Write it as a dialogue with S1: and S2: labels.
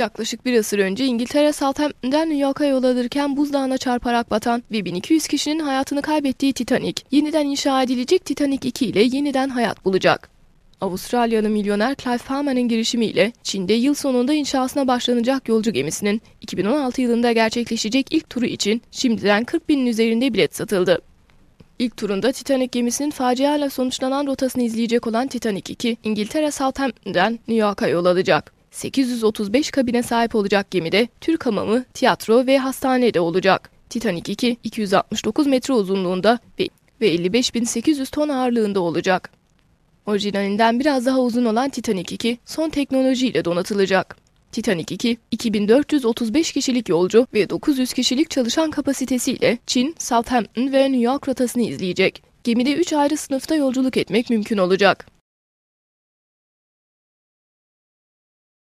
S1: Yaklaşık bir asır önce İngiltere Southampton'dan New York'a yol alırken buzdağına çarparak batan ve 1200 kişinin hayatını kaybettiği Titanic, yeniden inşa edilecek Titanic 2 ile yeniden hayat bulacak. Avustralyalı milyoner Clive Palmer'ın girişimiyle Çin'de yıl sonunda inşasına başlanacak yolcu gemisinin 2016 yılında gerçekleşecek ilk turu için şimdiden 40 binin üzerinde bilet satıldı. İlk turunda Titanic gemisinin faciayla sonuçlanan rotasını izleyecek olan Titanic 2, İngiltere Southampton'dan New York'a yol alacak. 835 kabine sahip olacak gemide Türk hamamı, tiyatro ve hastane de olacak. Titanic 2, 269 metre uzunluğunda ve ve 55.800 ton ağırlığında olacak. Orijinalinden biraz daha uzun olan Titanic 2 son teknolojiyle donatılacak. Titanic 2, 2435 kişilik yolcu ve 900 kişilik çalışan kapasitesiyle Çin, Southampton ve New York rotasını izleyecek. Gemide 3 ayrı sınıfta yolculuk etmek mümkün olacak.